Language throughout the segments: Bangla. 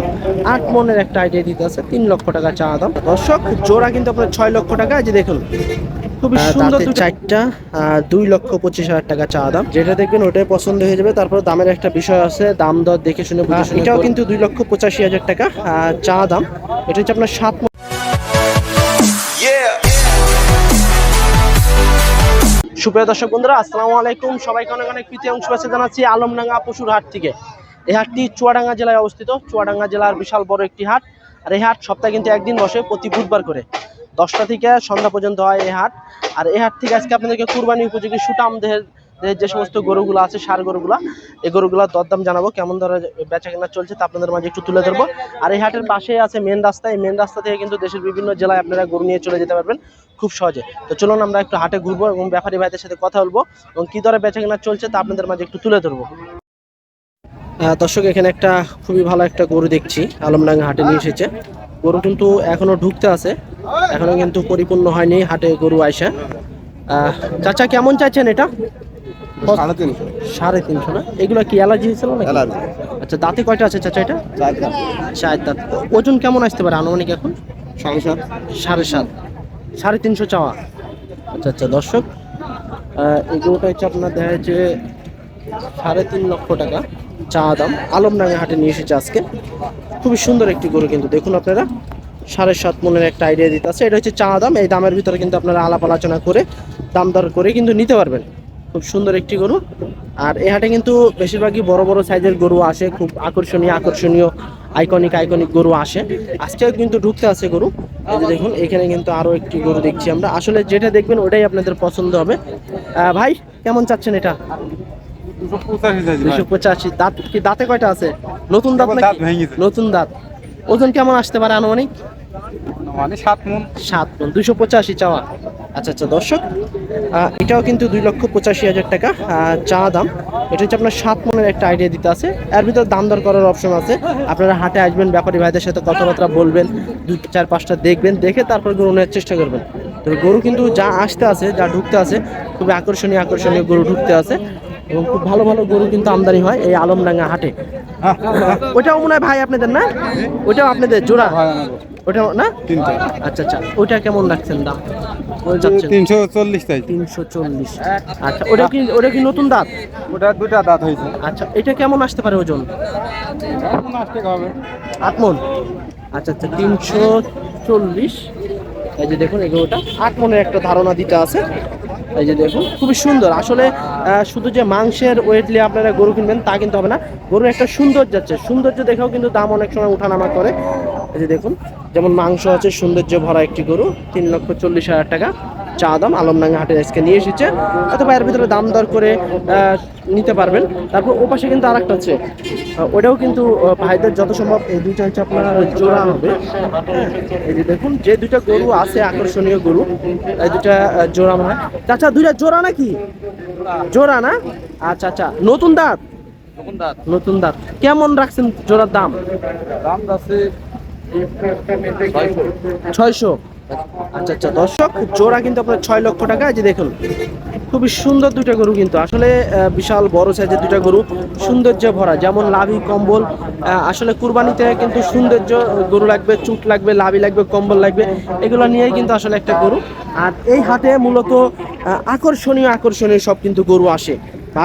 দর্শক আট মনের একটা আইডিয়া দিতে আছে তিন লক্ষ টাকা চাওয়া দাম। দর্শক জোড়া কিন্তু আপনার ছয় লক্ষ টাকা যে দেখুন। খুবই সুন্দর চারটা দুই লক্ষ পঁচিশ হাজার টাকা চাওয়া দাম। যেটা দেখবেন ওটাই পছন্দ হয়ে যাবে। তারপর দামের একটা বিষয় আছে দাম দর দেখে শুনে এটাও কিন্তু দুই লক্ষ পঁচাশি হাজার টাকা চাওয়া দাম। এটা হচ্ছে আপনার সাত। সুপ্রিয় দর্শক বন্ধুরা আসসালামু আলাইকুম। সবাইকে অনেক অনেক প্রীতি অংশ আছে জানাচ্ছি আলমডাঙ্গা পশুর হাট থেকে। এই হাটটি চুয়াডাঙ্গা জেলায় অবস্থিত। চুয়াডাঙ্গা জেলার বিশাল বড় একটি হাট। আর এই হাট সপ্তাহে কিন্তু একদিন বসে, প্রতি বুধবার করে। দশটা থেকে সন্ধ্যা পর্যন্ত হয় এই হাট। আর এই হাট থেকে আজকে আপনাদেরকে কুরবানি উপযোগী সুটাম দেহের যে সমস্ত গরুগুলো আছে, সার গরুগুলা, এই গরুগুলোর দরদাম জানাব। কেমন ধরনের বেচা কেনা চলছে তা আপনাদের মাঝে একটু তুলে ধরবো। আর এই হাটের পাশেই আছে মেন রাস্তা। এই মেন রাস্তা থেকে কিন্তু দেশের বিভিন্ন জেলায় আপনারা গরু নিয়ে চলে যেতে পারবেন খুব সহজে। তো চলুন আমরা একটু হাটে ঘুরবো এবং ব্যাপারী ভাইদের সাথে কথা বলব এবং কি দরে বেচা কেনা চলছে তা আপনাদের মাঝে একটু তুলে ধরবো। দর্শক এখানে একটা খুবই ভালো একটা গরু দেখছি। আলমডাঙ্গা হাটে নিয়ে এসেছে। গরু কিন্তু এখনও ঢুকতে আছে। এখনও কিন্তু পরিপূর্ণ হয়নি হাটে গরু আইসা। চাচা কেমন চাইছেন এটা? সাড়ে তিনশো। সাড়ে তিনশো না? এগুলো কি অ্যালার্জি হয়েছিল না অ্যালার্জি। আচ্ছা দাঁতে কয়টা আছে চাচা এটা? চার দাঁত। ওজন কেমন আসতে পারে আনুমানিক এখন? সাড়ে সাত। সাড়ে সাত। সাড়ে তিনশো চাওয়া। আচ্ছা আচ্ছা দর্শক গরুটা হচ্ছে আপনার দেখা যাচ্ছে সাড়ে তিন লক্ষ টাকা চা দাম আলমডাঙ্গা হাটে নিয়ে এসেছে আজকে। খুবই সুন্দর একটি গরু কিন্তু, দেখুন আপনারা। সাড়ে সাত মনের একটা আইডিয়া দিতে আছে। এটা হচ্ছে চা দাম। এই দামের ভিতরে কিন্তু আপনারা আলাপ আলোচনা করে, দাম দর করে কিন্তু নিতে পারবেন। খুব সুন্দর একটি গরু। আর এই হাটে কিন্তু বেশিরভাগই বড় বড় সাইজের গরু আসে, খুব আকর্ষণীয় আকর্ষণীয় আইকনিক আইকনিক গরু আসে। আজকেও কিন্তু ঢুকতে আছে গরু। দেখুন, এখানে কিন্তু আরও একটি গরু দেখছি আমরা। আসলে যেটা দেখবেন, ওটাই আপনাদের পছন্দ হবে। ভাই, কেমন চাচ্ছেন এটা? দুশো পঁচাশি দাঁত কি দাঁতে কয়টা আছে? নতুন দাঁত দাঁত ভেঙেছে। নতুন দাঁত। ওজন কেমন আসতে পারে আনুমানিক? মানে সাত মন। সাত দুশো পঁচাশি চাওয়া। আচ্ছা আচ্ছা দর্শক এটাও কিন্তু দুই লক্ষ পঁচাশি হাজার টাকা চাওয়া দাম। এটা হচ্ছে আপনার সাত মনের একটা আইডিয়া দিতে আছে। এর ভিতর দাম দর করার অপশন আছে। আপনারা হাটে আসবেন ব্যাপারী ভাইদের সাথে কথাবার্তা বলবেন দুই চার পাঁচটা দেখবেন দেখে তারপর গরু নেওয়ার চেষ্টা করবেন। তো গরু কিন্তু যা আসতে আছে যা ঢুকতে আছে খুবই আকর্ষণীয় আকর্ষণীয় গরু ঢুকতে আছে। এবং খুব ভালো ভালো গরু কিন্তু আমদানি হয় এই আলমডাঙ্গা হাটে। ওটাও মনে হয় ভাই আপনাদের না? ওটাও আপনাদের জোড়া? ওটা না? তিনটা। আচ্ছা আচ্ছা। ওইটা কেমন রাখছেন দাম? তিনশো চল্লিশ চাইছি তিনশো চল্লিশ। আচ্ছা ওটা কি ওটা কি নতুন দাঁত? ওটা দুটা দাঁত হয়েছে। আচ্ছা এটা কেমন আসতে পারে ওজন? এখন আসতে হবে? আট মন? আচ্ছা আচ্ছা তিনশো চল্লিশ। এই যে দেখুন এগুলোটা আট মনের একটা ধারণা দিতে আছে। এই যে দেখুন, খুবই সুন্দর। আসলে শুধু যে মাংসের ওয়েট নিয়ে আপনারা গরু কিনবেন তা কিন্তু হবে না। গরু একটা সৌন্দর্য যাচ্ছে সৌন্দর্য দেখেও কিন্তু দাম অনেক সময় উঠানামা করে। এই যে দেখুন, যেমন মাংস আছে, সৌন্দর্য ভরা একটি গরু, তিন লক্ষ চল্লিশ হাজার টাকা। চা দাম আলমডাঙ্গা হাটে আজকে নিয়ে এসেছে। অথবা এর ভিতরে দাম দর করে নিতে পারবেন। তারপর ও পাশে কিন্তু আরেকটা আছে। আহ, ওটাও কিন্তু ভাইদের যত সম্ভব এই দুইটা হচ্ছে আপনার জোড়া হবে। হ্যাঁ, এই যে দেখুন যে দুইটা গরু আছে আকর্ষণীয় গরু এই দুটা জোড়া মনে হয়। চাচা দুইটা জোড়া নাকি? জোড়া না? আচ্ছা আচ্ছা নতুন দাঁত। নতুন দাঁত। কেমন রাখছেন জোড়ার দাম? দাম আছে ছয়শো। আচ্ছা আচ্ছা দর্শক জোড়া কিন্তু আপনার ছয় লক্ষ টাকা। যে দেখুন খুবই সুন্দর দুইটা গরু কিন্তু। আসলে বিশাল বড় সাইজের দুইটা গরু সৌন্দর্য ভরা। যেমন লাভি কম্বল আসলে কুরবানিতে কিন্তু সৌন্দর্য গরু লাগবে চুট লাগবে লাভি লাগবে কম্বল লাগবে এগুলো নিয়েই কিন্তু আসলে একটা গরু। আর এই হাটে মূলত আকর্ষণীয় আকর্ষণীয় সব কিন্তু গরু আসে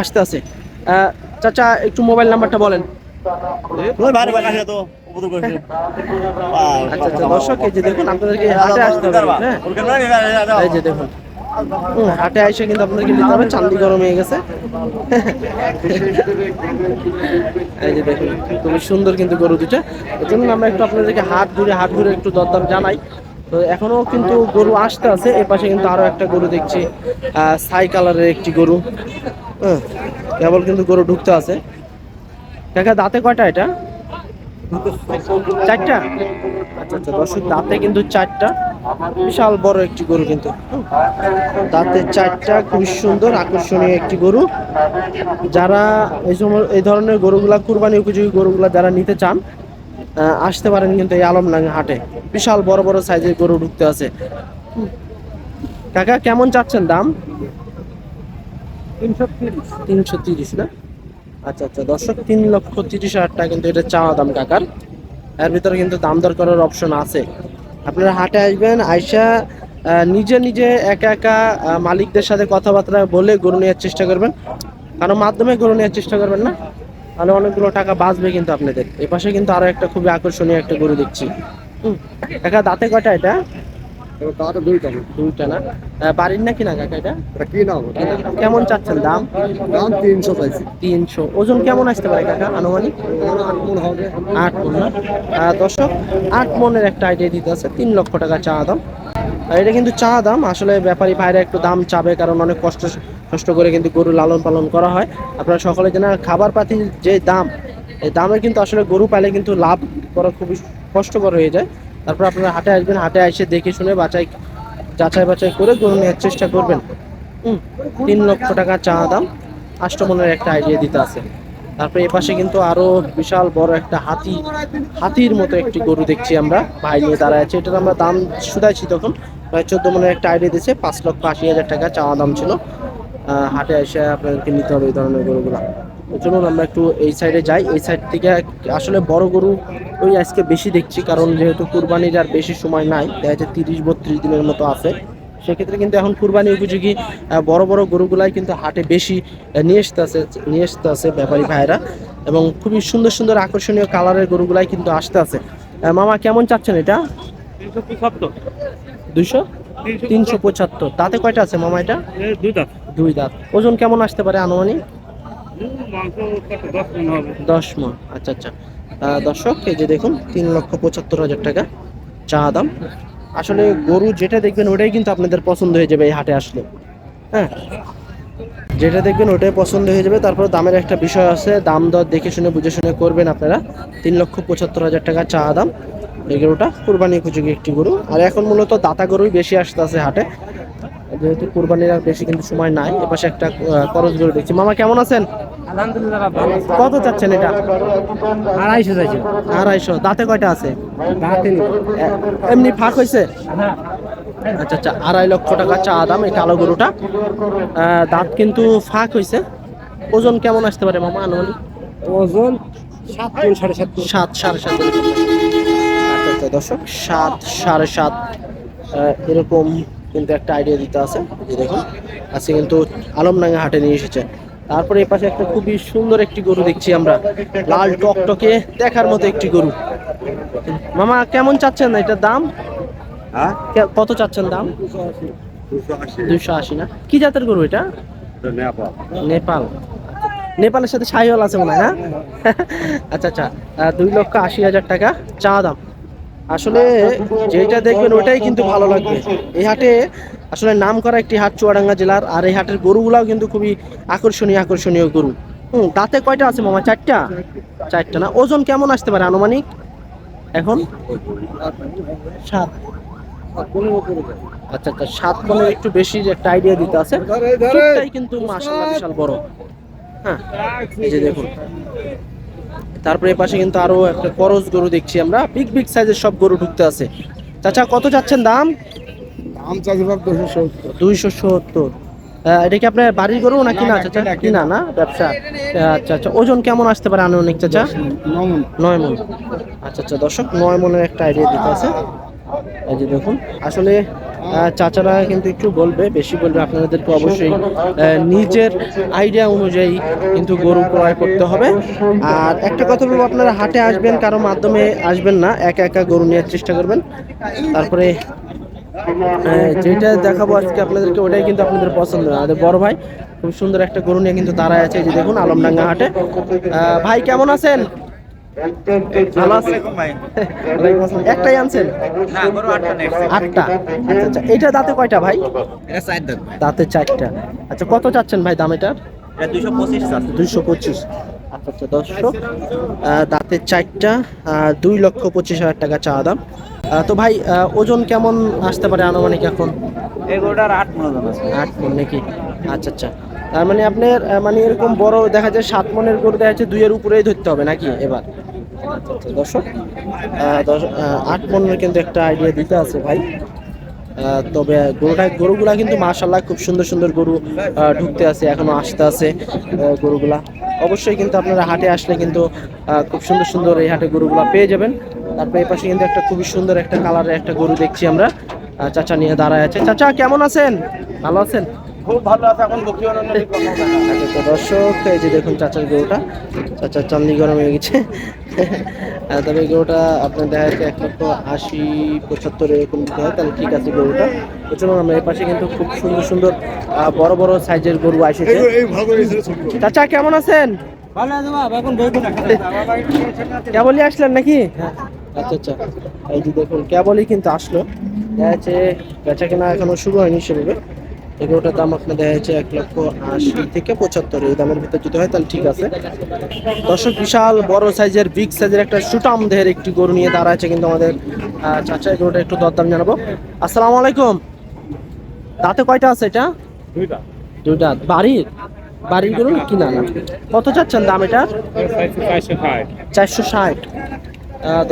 আসতে আহ, চাচা একটু মোবাইল নাম্বারটা বলেন। হাটে হবে। হ্যাঁ? কিন্তু আপনাদেরকে নিতে হবে, চান্দি গরম হয়ে গেছে। এই যে দেখুন, খুবই সুন্দর কিন্তু গরু দুটা। এই জন্য আমরা একটু আপনাদেরকে হাট ঘুরে হাট ঘুরে একটু দরদাম জানাই। তো এখনও কিন্তু গরু আসতে আছে, এ পাশে কিন্তু আরও একটা গরু দেখছি সাই কালারের একটি গরু। কেবল কিন্তু গরু ঢুকতে আছে। কাকা দাঁতে কয়টা এটা? চারটা? আচ্ছা আচ্ছা দাঁতে কিন্তু চারটা। বিশাল বড় একটি গরু কিন্তু। দাঁতে চারটা, খুবই সুন্দর, আকর্ষণীয় একটি গরু। যারা এই সময় এই ধরনের গরুগুলা, কুরবানি উপযোগী গরুগুলা যারা নিতে চান আসতে পারেন কিন্তু এই আলমডাঙ্গা হাটে। বিশাল বড় বড় সাইজের গরু ঢুকতে আছে। কাকা, কেমন চাচ্ছেন দাম? তিনশো তিরিশ। তিনশো তিরিশ না? আচ্ছা আচ্ছা দর্শক, তিন লক্ষ তিরিশ হাজার টাকা কিন্তু এটা চাওয়া দাম কাকার। এর ভিতরে কিন্তু দাম দর করার অপশন আছে। আপনারা হাটে আসবেন, আইসা নিজে নিজে একা একা মালিকদের সাথে কথাবার্তা বলে গরু নেওয়ার চেষ্টা করবেন। কারণ মাধ্যমে গরু নেওয়ার চেষ্টা করবেন না? তাহলে অনেকগুলো টাকা বাঁচবে কিন্তু আপনাদের। এ পাশে কিন্তু আরও একটা খুবই আকর্ষণীয় একটা গরু দেখছি। হুম। কাকা, দাঁতে কটা এটা? তার দুইটা দুইটা না? আহ, বাড়ির নাকি না কাকা এটা? কেমন চাচ্ছেন দাম? দাম তিনশো চাইছি। তিনশো। ওজন কেমন আসতে পারে কাকা আনুমানিক? আট মন হবে। আট মন না? আহ, দর্শক আট মনের একটা আইডিয়া দিতে আছে তিন লক্ষ টাকা চা দাম। আর এটা কিন্তু চা দাম আসলে ব্যাপারী ভাইরা একটু দাম চাবে কারণ অনেক কষ্ট কষ্ট করে কিন্তু গরু লালন পালন করা হয়। আপনারা সকলে জানেন খাবার পাতির যে দাম এই দামে কিন্তু আসলে গরু পাইলে কিন্তু লাভ করা খুবই কষ্টকর হয়ে যায়। তারপর আপনারা হাটে আসবেন, হাটে এসে দেখে শুনে বাছাই যাচাই বাছাই করে গরু নেওয়ার চেষ্টা করবেন। হুম, তিন লক্ষ টাকা চা দাম, আষ্টমনের একটা আইডিয়া দিতে আছে। তারপরে এ পাশে কিন্তু আরও বিশাল বড় একটা হাতি, হাতির মতো একটি গরু দেখছি আমরা, ভাই নিয়ে দাঁড়ায় আছে। এটার আমরা দাম শুধাইছি তখন, প্রায় চোদ্দ মনের একটা আইডিয়া দিয়েছে, পাঁচ লক্ষ আশি হাজার টাকা চাওয়া দাম ছিল। হাটে এসে আপনাদেরকে নিতে হবে এই ধরনের গরুগুলো। তো চলুন আমরা একটু এই সাইডে যাই। এই সাইড থেকে আসলে বড় গরু ওই আজকে বেশি দেখছি কারণ যেহেতু কুরবানির আর বেশি সময় নাই দেখা যাচ্ছে তিরিশ বত্রিশ দিনের মতো আছে। সেক্ষেত্রে কিন্তু এখন কুরবানি উপযোগী বড় বড় গরুগুলাই কিন্তু হাটে বেশি নিয়ে আসতে আছে নিয়ে আসতে আছে ব্যাপারী ভাইরা এবং খুবই সুন্দর সুন্দর আকর্ষণীয় কালারের গরুগুলাই কিন্তু আসতে আছে মামা কেমন চাচ্ছেন এটা? দুইশো? তিনশো পঁচাত্তর। তাতে কয়টা আছে মামা এটা? দুই দাঁত। দুই দাঁত। ওজন কেমন আসতে পারে আনুমানিক? দশ মন আচ্ছা আচ্ছা। দর্শক, এই যে দেখুন, তিন লক্ষ পঁচাত্তর হাজার টাকা চা দাম। আসলে গরু যেটা দেখবেন ওটাই কিন্তু আপনাদের পছন্দ হয়ে যাবে এই হাটে আসলে। হ্যাঁ? যেটা দেখবেন ওটাই পছন্দ হয়ে যাবে। তারপর দামের একটা বিষয় আছে, দাম দর দেখে শুনে, বুঝে শুনে করবেন আপনারা। তিন লক্ষ পঁচাত্তর হাজার টাকা চা দাম। এই গরুটা কুরবানি উপযোগী একটি গরু। আর এখন মূলত দাতা গরুই বেশি আসতে আছে হাটে। যেহেতু কুরবানির আর বেশি কিন্তু সময় নাই, এপাশে একটা করজ গরু দেখছি। মামা, কেমন আছেন? কত চাচ্ছেন এটা? আড়াইশো চাইছি। আড়াইশো। দাঁতে কয়টা আছে? দাঁতে এমনি ফাঁক হয়েছে আচ্ছা আচ্ছা আড়াই লক্ষ টাকা চা দাম এই কালো গরুটা। দাঁত কিন্তু ফাঁক হয়েছে ওজন কেমন আসতে পারে মামা আনুমানিক? ওজন সাত সাড়ে সাত সাত সাড়ে সাত। এরকম। আচ্ছা আচ্ছা দর্শক সাত সাড়ে সাত। এরকম কিন্তু একটা আইডিয়া দিতে আছে। যে দেখুন আজকে কিন্তু আলমডাঙ্গা হাটে নিয়ে এসেছে। তারপরে এই পাশে একটা খুবই সুন্দর একটি গরু দেখছি আমরা লাল টকটকে দেখার মতো একটি গরু। মামা কেমন চাচ্ছেন না? এটার দাম? হ্যাঁ? কত চাচ্ছেন দাম? দুশো আশি না? কি জাতের গরু এটা? নেপাল। নেপাল। নেপালের সাথে সাহিওয়াল আছে মনে হয় হ্যাঁ? আচ্ছা আচ্ছা। দুই লক্ষ আশি হাজার টাকা চা দাম। আসলে যেটা দেখবেন ওটাই কিন্তু ভালো লাগবে। এই হাটে আসলে নাম করা একটি হাট চুয়াডাঙ্গা জেলার আর এই হাটের গরুগুলাও কিন্তু খুবই আকর্ষণীয় আকর্ষণীয় গরু। হুম দাঁতে কয়টা আছে মামা? চারটা? চারটা না? ওজন কেমন আসতে পারে আনুমানিক? এখন? সাত। আচ্ছা আচ্ছা সাত মনের একটু বেশি একটা আইডিয়া দিতে আছে। চোখটাই কিন্তু মাশাআল্লাহ বিশাল বড়। হ্যাঁ যে দেখুন। তারপরে পাশে কিন্তু আরও একটা করজ গরু দেখছি আমরা। বিগ বিগ সাইজের সব গরু ঢুকতে আছে। চাচা কত যাচ্ছেন দাম? দাম চাষি ভাব দুশো সত্তর। দুইশো সত্তর। এটা কি আপনার বাড়ির গরু না কিনা চাচা? কিনা না? ব্যবসা। আচ্ছা আচ্ছা ওজন কেমন আসতে পারে আনুমানিক চাচা? নয় মন। আচ্ছা আচ্ছা দর্শক নয় মনের একটা আইডিয়া দিতে আছে। এই যে দেখুন আসলে চাচারা কিন্তু একটু বলবে বেশি বলবে আপনাদেরকে অবশ্যই নিজের আইডিয়া অনুযায়ী কিন্তু গরু ক্রয় করতে হবে। আর একটা কথা বলব আপনারা হাটে আসবেন কারও মাধ্যমে আসবেন না একা একা গরু নেওয়ার চেষ্টা করবেন। তারপরে যেটা দেখাবো আজকে আপনাদেরকে ওটাই কিন্তু আপনাদের পছন্দ। না আমাদের বড় ভাই খুব সুন্দর একটা গরু নিয়ে কিন্তু দাঁড়ায় আছে যে দেখুন আলমডাঙ্গা হাটে। ভাই কেমন আছেন? ভালো একটাই আনছেন? আটটা আচ্ছা আচ্ছা এটা দাঁতে কয়টা ভাই? দাঁতে। চারটা। আচ্ছা কত চাচ্ছেন ভাই দাম এটার? পঁচিশ আচ্ছা আচ্ছা দর্শক দাঁতের চারটা দুই লক্ষ পঁচিশ হাজার টাকা চা দাম। তো ভাই ওজন কেমন আসতে পারে আনুমানিক এখন? এগুলোটার আট মন ওজন আছে। আট মন নাকি? আচ্ছা আচ্ছা। তার মানে আপনার মানে এরকম বড় দেখা যায় সাত মনের গরু দেখা যাচ্ছে দুইয়ের উপরেই ধরতে হবে নাকি এবার? দর্শক আট মনের কিন্তু একটা আইডিয়া দিতে আছে ভাই। তবে গরুটা গরুগুলা কিন্তু মাশাল্লাহ খুব সুন্দর সুন্দর গরু ঢুকতে আছে এখনও আসতে আছে গরুগুলা। অবশ্যই কিন্তু আপনারা হাটে আসলে কিন্তু খুব সুন্দর সুন্দর এই হাটে গরুগুলা পেয়ে যাবেন। তারপরে এই পাশে কিন্তু একটা খুবই সুন্দর একটা কালারের একটা গরু দেখছি আমরা। চাচা নিয়ে দাঁড়ায় আছে। চাচা কেমন আছেন? ভালো আছেন? খুব ভালো আছে এখন বকরি আচ্ছা তো দর্শক এই যে দেখুন চাচার গরুটা। চাচার চান্দি গরম হয়ে গেছে। তবে গরুটা আপনার দেখা যাচ্ছে এক লক্ষ আশি পঁচাত্তর এরকম দিতে হয়। তাহলে ঠিক আছে গরুটা। তো চলুন আমরা এই পাশে কিন্তু খুব সুন্দর সুন্দর আহ, বড় বড় সাইজের গরু ছোট চাচা কেমন আছেন? ভালো আছে বাবা এখন কেবলই আসলেন নাকি? আচ্ছা আচ্ছা। এই যে দেখুন কেবলই কিন্তু আসলো। দেখা যাচ্ছে বেচা কেনা এখনও শুরু হয়নি সেভাবে। এগুলোটার দাম আপনার দেখা যাচ্ছে এক লক্ষ আশি থেকে পঁচাত্তর। এই দামের ভিতর যদি হয় তাহলে ঠিক আছে। দর্শক বিশাল বড় সাইজের বিগ সাইজের একটা সুটাম দেহের একটি গরু নিয়ে দাঁড়া আছে কিন্তু আমাদের চাচা। এই গরুটা একটু দরদাম জানাব। আসসালামু আলাইকুম। দাঁতে কয়টা আছে এটা? দুইটা। দুইটা। বাড়ির? বাড়ির গরু না কিনা না? কত চাচ্ছেন দাম এটা চারশো চারশো ষাট।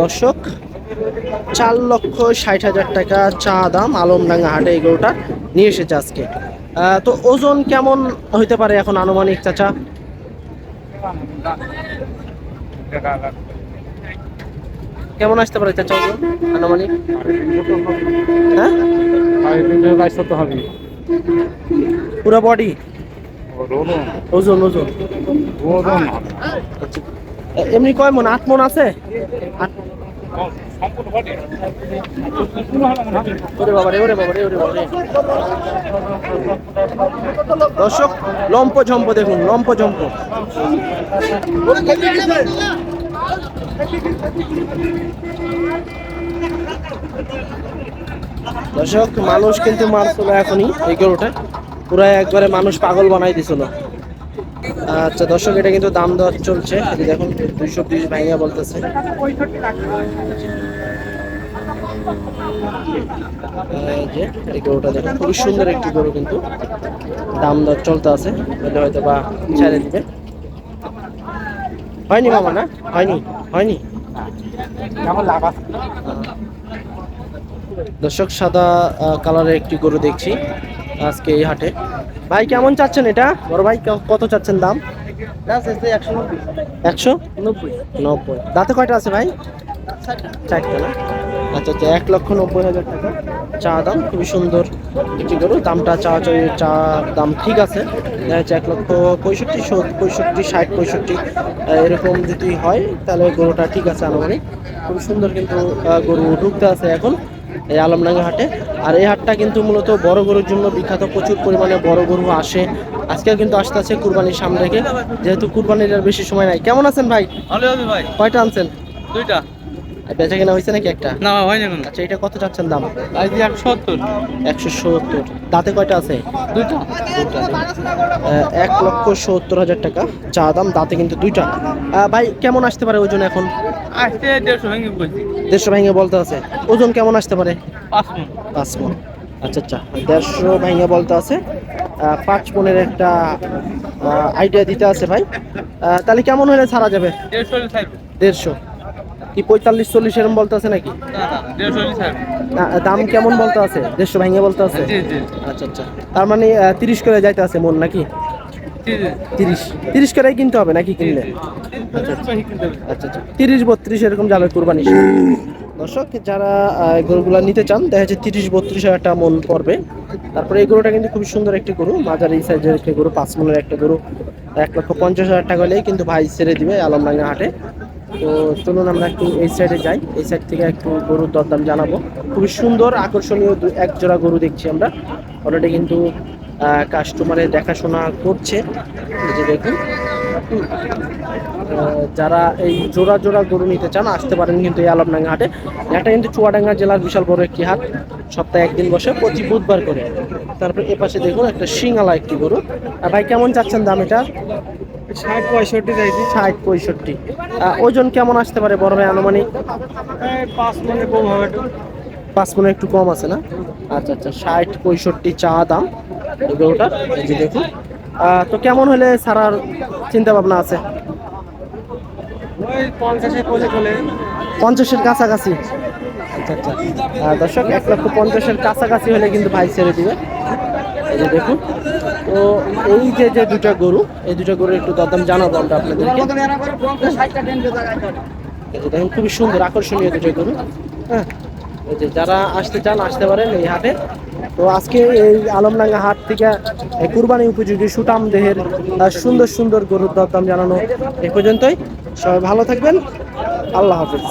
দর্শক চার লক্ষ ষাট হাজার টাকা চা দাম আলমডাঙ্গা হাটে এই গরুটা নিয়ে এসেছে আজকে। তো ওজন কেমন হইতে পারে এখন আনুমানিক চাচা? কেমন আসতে পারে চাচা ওজন আনুমানিক? হ্যাঁ? বাইশশো হবে পুরো বডি ওজন। ওজন। আচ্ছা। এমনি কয় মন? আট মন আছে? দর্শক, লম্প ঝম্প দেখুন, লম্প ঝম্প। দর্শক, মানুষ কিন্তু মারছিল এখনই এই গরুটা। পুরো একবারে মানুষ পাগল বানাই দিছিল। আচ্ছা দর্শক, এটা কিন্তু দাম দর চলছে। দেখুন, দুইশো বিশ ভাইঙ্গা বলতেছে। এই গরুটা দেখুন, খুবই সুন্দর একটি গরু কিন্তু। দাম দর চলতে আছে হয়তো বা ছেড়ে দিবে। হয়নি মামা, না? হয়নি হয়নি? দর্শক, সাদা কালারের একটি গরু দেখছি আজকে এই হাটে। ভাই কেমন চাচ্ছেন এটা? বড় ভাই ক- কত চাচ্ছেন দাম? একশো নব্বই। একশো নব্বই। দাঁতে কয়টা আছে ভাই? চারটে। না? আচ্ছা আচ্ছা এক লক্ষ নব্বই হাজার টাকা। চা দাম খুবই সুন্দর একটি গরু দামটা চা চা চা দাম ঠিক আছে। দেখা যাচ্ছে এক লক্ষ পঁয়ষট্টি পঁয়ষট্টি ষাট পঁয়ষট্টি এরকম যদি হয় তাহলে গরুটা ঠিক আছে আনুমানিক। খুব সুন্দর কিন্তু গরু ঢুকতে আছে এখন। এই আলমডাঙ্গা হাটে। আর এই হাটটা কিন্তু মূলত বড় গরুর জন্য বিখ্যাত। প্রচুর পরিমাণে বড় গরু আসে। আজকেও কিন্তু আসতে আছে কুরবানির সামনে রেখে। যেহেতু কুরবানির আর বেশি সময় নাই। কেমন আছেন ভাই? ভালো ভাই। কয়টা আনছেন? দুইটা। বেচা কেনা হয়েছে নাকি একটা? না হয়নি এখন। আচ্ছা এটা কত চাচ্ছেন দাম? একশো সত্তর। একশো সত্তর। দাঁতে কয়টা আছে? দুইটা। দুইটা। এক লক্ষ সত্তর হাজার টাকা। চা দাম দাঁতে কিন্তু দুইটা। ভাই কেমন আসতে পারে ওজন এখন? আসতে দেড়শো ভেঙে বলছি। দেড়শো ভেঙে বলতে আছে। ওজন কেমন আসতে পারে? পাঁচ মন। পাঁচ মন। আচ্ছা আচ্ছা। দেড়শো ভেঙে বলতে আছে। পাঁচ মনের একটা আইডিয়া দিতে আছে ভাই। তাহলে কেমন হলে ছাড়া যাবে? দেড়শো দেড়শো। কি পঁয়তাল্লিশ চল্লিশ এরকম বলতে আছে নাকি? দাম কেমন বলতে আছে? দেড়শো ভেঙে বলতে আছে? আচ্ছা আচ্ছা। তার মানে তিরিশ করে যাইতে আছে মন নাকি? তিরিশ। তিরিশ করেই কিনতে হবে নাকি কিনলে? আচ্ছা আচ্ছা। আচ্ছা আচ্ছা। তিরিশ বত্রিশ এরকম যাবে কুরবানি দর্শক যারা গরুগুলো নিতে চান দেখা যাচ্ছে তিরিশ বত্রিশ হাজার টাকা মন পড়বে। তারপরে এই গরুটা কিন্তু খুবই সুন্দর একটি গরু। মাঝারি সাইজের একটি গরু পাঁচ মনের একটা গরু। এক লক্ষ পঞ্চাশ হাজার টাকা হলেই কিন্তু ভাই ছেড়ে দিবে আলমডাঙ্গা হাটে। তো চলুন আমরা একটু এই সাইডে যাই। এই সাইড থেকে একটু গরুর দরদাম জানাব। খুবই সুন্দর, আকর্ষণীয় এক জোড়া গরু দেখছি আমরা। অলরেডি কিন্তু কাস্টমারে দেখাশোনা করছে। যে দেখুন। যারা এই জোড়া জোড়া গরু নিতে চান, আসতে পারেন কিন্তু এই আলমডাঙ্গা হাটে। এটা কিন্তু চুয়াডাঙ্গা জেলার বিশাল বড় একটি হাট। সপ্তাহে একদিন বসে, প্রতি বুধবার করে। তারপরে এ পাশে দেখুন, একটা শিঙালা একটি গরু। আর ভাই, কেমন চাচ্ছেন দাম এটা? ষাট পঁয়ষট্টি চাইছি। ষাট পঁয়ষট্টি। ওজন কেমন আসতে পারে বড় ভাই আনুমানিক? পাঁচ মনে কম হবে পাঁচ মনে একটু কম আছে না? আচ্ছা আচ্ছা ষাট পঁয়ষট্টি চা দাম। গরুটার এই দেখুন। তো কেমন হলে সারার চিন্তা ভাবনা আছে পঞ্চাশের কাছাকাছি? আচ্ছা আচ্ছা। দর্শক এক লক্ষ পঞ্চাশের কাছাকাছি হলে কিন্তু ভাই ছেড়ে দিবে। এই যে দেখুন। তো এই যে যে দুটা গরু, এই দুটা গরু একটু দরদাম জানাব আমরা আপনাদেরকে। দেখেন, খুবই সুন্দর, আকর্ষণীয় দুটো গরু। হ্যাঁ যে যারা আসতে চান, আসতে পারেন এই হাটে। তো আজকে এই আলমডাঙ্গা হাট থেকে কুরবানি উপযোগী সুটাম দেহের সুন্দর সুন্দর গরুর দরদাম জানানো এ পর্যন্তই। সবাই ভালো থাকবেন। আল্লাহ হাফিজ।